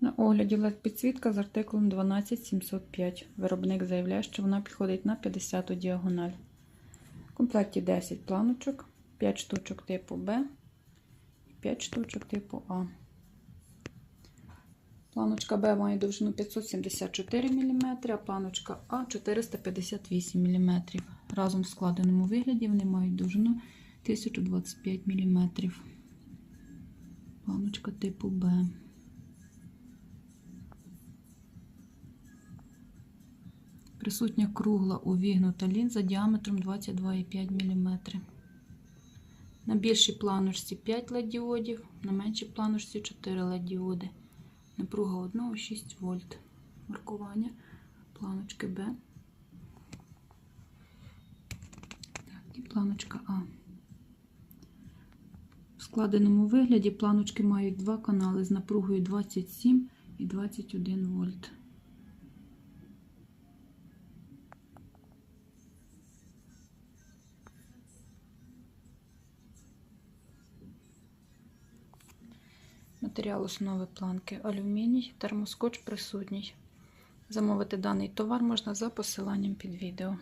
На огляді LED підсвітка з артикулом 12705. Виробник заявляє, що вона підходить на 50 діагональ. В комплекті 10 планочок, 5 штучок типу Б і 5 штучок типу А. Планочка Б має довжину 574 мм, а планочка А 458 мм. Разом в складеному вигляді вони мають довжину 1025 мм. Планочка типу Б. Присутня кругла увігнута лінза діаметром 22,5 мм. На більшій планочці 5 LED-діодів, на меншій планочці 4 LED-діоди. Напруга 1 6 вольт. Маркування планочки Б. І планочка А. В складеному вигляді планочки мають два канали з напругою 27 і 21 вольт. Матеріал основи планки алюміній, термоскотч присутній. Замовити даний товар можна за посиланням під відео.